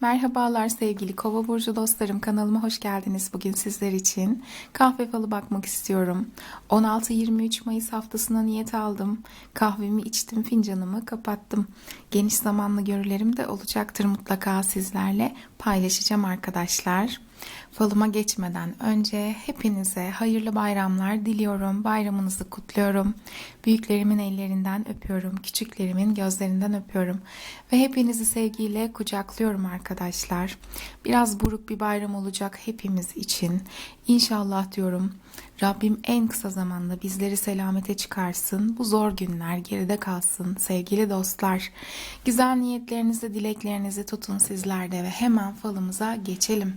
Merhabalar sevgili Kova burcu dostlarım kanalıma hoş geldiniz. Bugün sizler için kahve falı bakmak istiyorum. 16-23 Mayıs haftasına niyet aldım. Kahvemi içtim, fincanımı kapattım. Geniş zamanlı görülerim de olacaktır mutlaka sizlerle paylaşacağım arkadaşlar. Falıma geçmeden önce hepinize hayırlı bayramlar diliyorum. Bayramınızı kutluyorum. Büyüklerimin ellerinden öpüyorum. Küçüklerimin gözlerinden öpüyorum. Ve hepinizi sevgiyle kucaklıyorum arkadaşlar. Biraz buruk bir bayram olacak hepimiz için. İnşallah diyorum Rabbim en kısa zamanda bizleri selamete çıkarsın. Bu zor günler geride kalsın sevgili dostlar. Güzel niyetlerinizi, dileklerinizi tutun sizlerde ve hemen falımıza geçelim.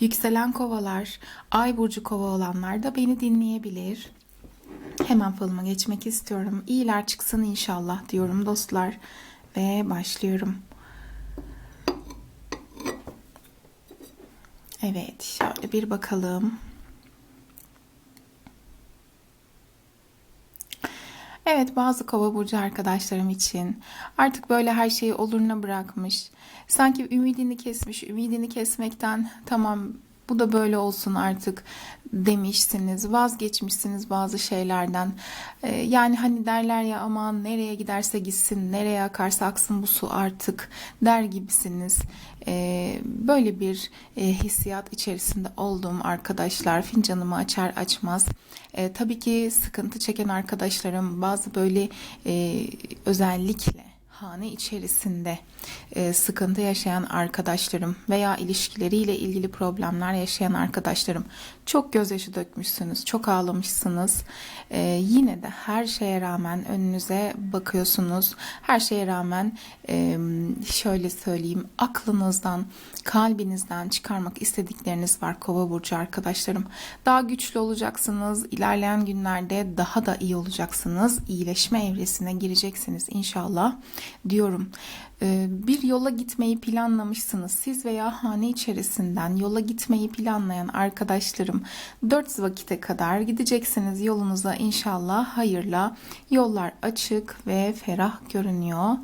Yükselen kovalar, ay burcu kova olanlar da beni dinleyebilir. Hemen falıma geçmek istiyorum. İyiler çıksın inşallah diyorum dostlar. Ve başlıyorum. Evet şöyle bir bakalım. Evet bazı kova burcu arkadaşlarım için artık böyle her şeyi oluruna bırakmış. Sanki ümidini kesmiş, ümidini kesmekten tamam bu da böyle olsun artık demişsiniz, vazgeçmişsiniz bazı şeylerden. Ee, yani hani derler ya aman nereye giderse gitsin, nereye akarsa aksın bu su artık der gibisiniz. Ee, böyle bir e, hissiyat içerisinde olduğum arkadaşlar fincanımı açar açmaz. E, tabii ki sıkıntı çeken arkadaşlarım bazı böyle e, özellikle hane içerisinde e, sıkıntı yaşayan arkadaşlarım veya ilişkileriyle ilgili problemler yaşayan arkadaşlarım çok gözyaşı dökmüşsünüz, çok ağlamışsınız. E, yine de her şeye rağmen önünüze bakıyorsunuz. Her şeye rağmen e, şöyle söyleyeyim aklınızdan, kalbinizden çıkarmak istedikleriniz var Kova burcu arkadaşlarım. Daha güçlü olacaksınız. İlerleyen günlerde daha da iyi olacaksınız. İyileşme evresine gireceksiniz inşallah diyorum. Ee, bir yola gitmeyi planlamışsınız. Siz veya hane içerisinden yola gitmeyi planlayan arkadaşlarım 4 vakite kadar gideceksiniz yolunuza inşallah hayırla. Yollar açık ve ferah görünüyor.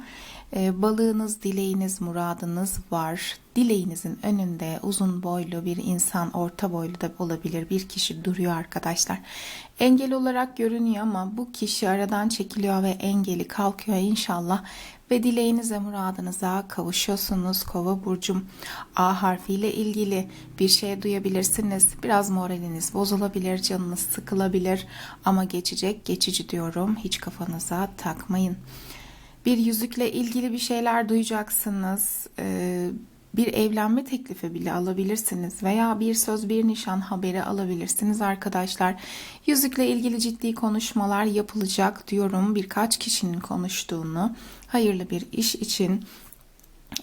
Ee, balığınız, dileğiniz, muradınız var. Dileğinizin önünde uzun boylu bir insan, orta boylu da olabilir bir kişi duruyor arkadaşlar. Engel olarak görünüyor ama bu kişi aradan çekiliyor ve engeli kalkıyor inşallah ve dileğinize, muradınıza kavuşuyorsunuz. Kova burcum A harfiyle ilgili bir şey duyabilirsiniz. Biraz moraliniz bozulabilir, canınız sıkılabilir ama geçecek, geçici diyorum. Hiç kafanıza takmayın. Bir yüzükle ilgili bir şeyler duyacaksınız. Ee, bir evlenme teklifi bile alabilirsiniz veya bir söz bir nişan haberi alabilirsiniz arkadaşlar. Yüzükle ilgili ciddi konuşmalar yapılacak diyorum. Birkaç kişinin konuştuğunu, hayırlı bir iş için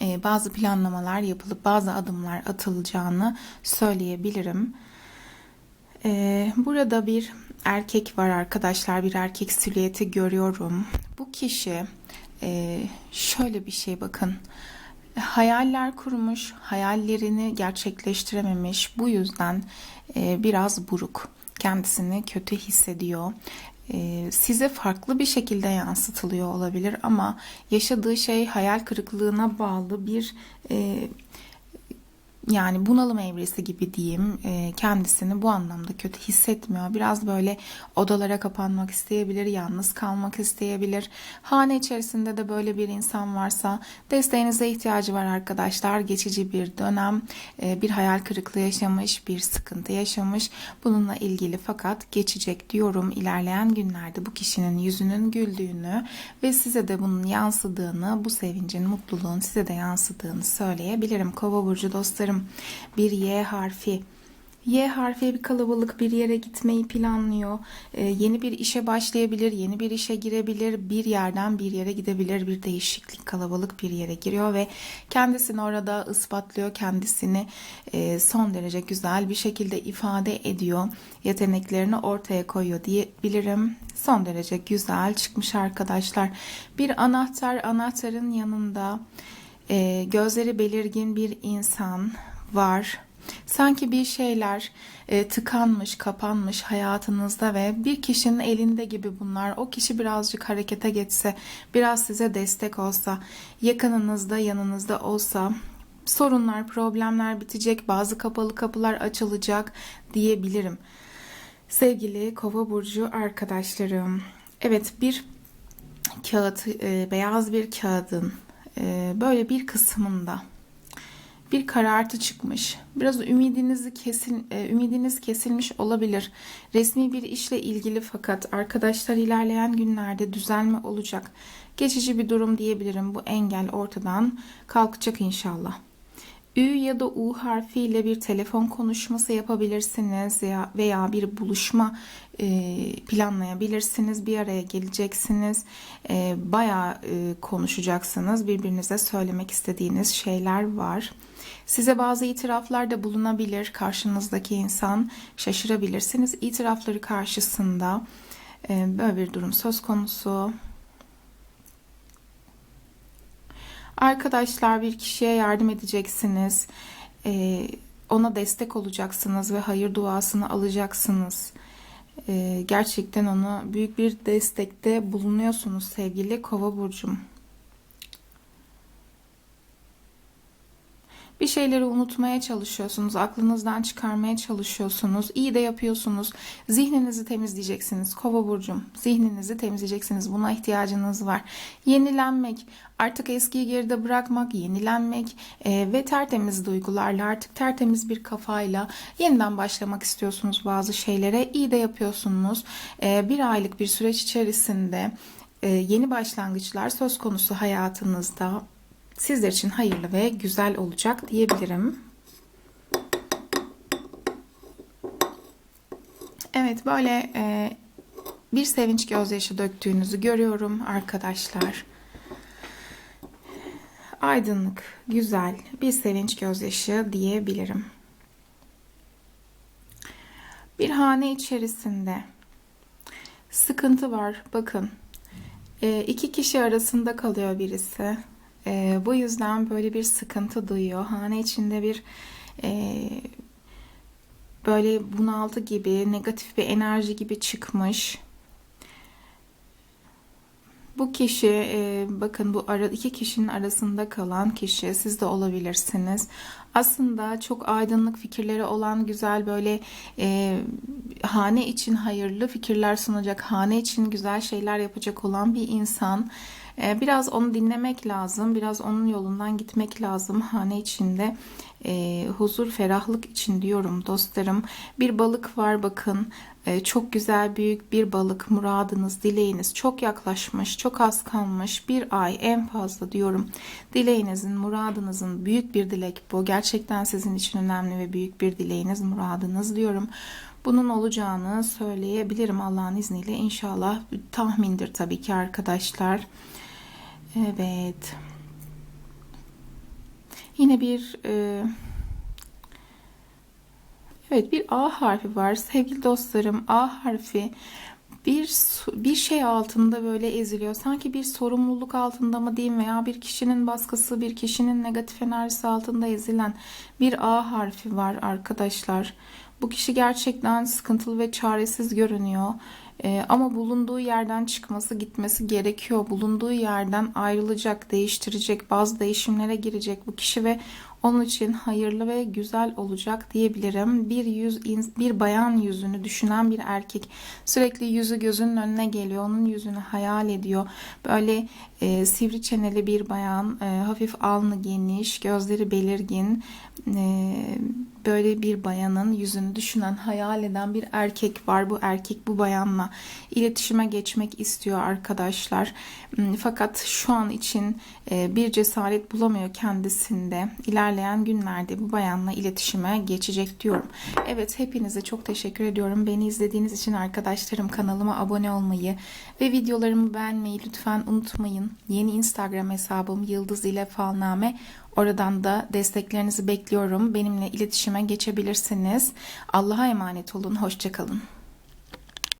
e, bazı planlamalar yapılıp bazı adımlar atılacağını söyleyebilirim. E, burada bir erkek var arkadaşlar. Bir erkek silüeti görüyorum. Bu kişi e, şöyle bir şey bakın hayaller kurmuş, hayallerini gerçekleştirememiş. Bu yüzden e, biraz buruk, kendisini kötü hissediyor. E, size farklı bir şekilde yansıtılıyor olabilir ama yaşadığı şey hayal kırıklığına bağlı bir e, yani bunalım evresi gibi diyeyim e, kendisini bu anlamda kötü hissetmiyor. Biraz böyle odalara kapanmak isteyebilir, yalnız kalmak isteyebilir. Hane içerisinde de böyle bir insan varsa desteğinize ihtiyacı var arkadaşlar. Geçici bir dönem, e, bir hayal kırıklığı yaşamış, bir sıkıntı yaşamış. Bununla ilgili fakat geçecek diyorum. İlerleyen günlerde bu kişinin yüzünün güldüğünü ve size de bunun yansıdığını, bu sevincin, mutluluğun size de yansıdığını söyleyebilirim. Kova burcu dostlarım bir Y harfi. Y harfi bir kalabalık bir yere gitmeyi planlıyor. Ee, yeni bir işe başlayabilir, yeni bir işe girebilir, bir yerden bir yere gidebilir, bir değişiklik kalabalık bir yere giriyor ve kendisini orada ispatlıyor, kendisini e, son derece güzel bir şekilde ifade ediyor. Yeteneklerini ortaya koyuyor diyebilirim. Son derece güzel çıkmış arkadaşlar. Bir anahtar, anahtarın yanında e, gözleri belirgin bir insan var. Sanki bir şeyler e, tıkanmış, kapanmış hayatınızda ve bir kişinin elinde gibi bunlar. O kişi birazcık harekete geçse, biraz size destek olsa, yakınınızda, yanınızda olsa sorunlar, problemler bitecek, bazı kapalı kapılar açılacak diyebilirim. Sevgili Kova burcu arkadaşlarım. Evet, bir kağıt, e, beyaz bir kağıdın e, böyle bir kısmında bir karartı çıkmış. Biraz ümidinizi kesin, e, ümidiniz kesilmiş olabilir. Resmi bir işle ilgili fakat arkadaşlar ilerleyen günlerde düzelme olacak. Geçici bir durum diyebilirim. Bu engel ortadan kalkacak inşallah. Ü ya da U harfiyle bir telefon konuşması yapabilirsiniz ya veya bir buluşma e, planlayabilirsiniz. Bir araya geleceksiniz. E, bayağı e, konuşacaksınız. Birbirinize söylemek istediğiniz şeyler var. Size bazı itiraflarda bulunabilir. Karşınızdaki insan şaşırabilirsiniz. İtirafları karşısında böyle bir durum söz konusu. Arkadaşlar bir kişiye yardım edeceksiniz. E, ona destek olacaksınız ve hayır duasını alacaksınız. E, gerçekten ona büyük bir destekte bulunuyorsunuz sevgili Kova burcum. Bir şeyleri unutmaya çalışıyorsunuz, aklınızdan çıkarmaya çalışıyorsunuz. İyi de yapıyorsunuz. Zihninizi temizleyeceksiniz. Kova burcum, zihninizi temizleyeceksiniz. Buna ihtiyacınız var. Yenilenmek, artık eskiyi geride bırakmak, yenilenmek e, ve tertemiz duygularla, artık tertemiz bir kafayla yeniden başlamak istiyorsunuz bazı şeylere. İyi de yapıyorsunuz. E, bir aylık bir süreç içerisinde e, yeni başlangıçlar söz konusu hayatınızda sizler için hayırlı ve güzel olacak diyebilirim. Evet böyle e, bir sevinç gözyaşı döktüğünüzü görüyorum arkadaşlar. Aydınlık, güzel bir sevinç gözyaşı diyebilirim. Bir hane içerisinde sıkıntı var. Bakın e, iki kişi arasında kalıyor birisi. E, bu yüzden böyle bir sıkıntı duyuyor. Hane içinde bir e, böyle bunaltı gibi, negatif bir enerji gibi çıkmış. Bu kişi e, bakın bu ara, iki kişinin arasında kalan kişi siz de olabilirsiniz. Aslında çok aydınlık fikirleri olan güzel böyle e, hane için hayırlı fikirler sunacak, hane için güzel şeyler yapacak olan bir insan. E, biraz onu dinlemek lazım, biraz onun yolundan gitmek lazım hane içinde e, huzur, ferahlık için diyorum dostlarım. Bir balık var bakın. E, çok güzel büyük bir balık. Muradınız, dileğiniz çok yaklaşmış, çok az kalmış. Bir ay en fazla diyorum. Dileğinizin, muradınızın büyük bir dilek bu. Gerçekten sizin için önemli ve büyük bir dileğiniz, muradınız diyorum. Bunun olacağını söyleyebilirim Allah'ın izniyle. İnşallah tahmindir tabii ki arkadaşlar. Evet. Yine bir e, evet bir A harfi var. Sevgili dostlarım A harfi bir bir şey altında böyle eziliyor. Sanki bir sorumluluk altında mı diyeyim veya bir kişinin baskısı, bir kişinin negatif enerjisi altında ezilen bir A harfi var arkadaşlar. Bu kişi gerçekten sıkıntılı ve çaresiz görünüyor. Ee, ama bulunduğu yerden çıkması, gitmesi gerekiyor. Bulunduğu yerden ayrılacak, değiştirecek, bazı değişimlere girecek bu kişi ve onun için hayırlı ve güzel olacak diyebilirim. Bir yüz bir bayan yüzünü düşünen bir erkek sürekli yüzü gözünün önüne geliyor. Onun yüzünü hayal ediyor. Böyle e, sivri çeneli bir bayan, e, hafif alnı geniş, gözleri belirgin, e, böyle bir bayanın yüzünü düşünen, hayal eden bir erkek var. Bu erkek bu bayanla iletişime geçmek istiyor arkadaşlar. Hmm, fakat şu an için e, bir cesaret bulamıyor kendisinde. İlerleyen günlerde bu bayanla iletişime geçecek diyorum. Evet hepinize çok teşekkür ediyorum. Beni izlediğiniz için arkadaşlarım kanalıma abone olmayı ve videolarımı beğenmeyi lütfen unutmayın. Yeni Instagram hesabım Yıldız ile Falname. Oradan da desteklerinizi bekliyorum. Benimle iletişime geçebilirsiniz. Allah'a emanet olun. Hoşçakalın.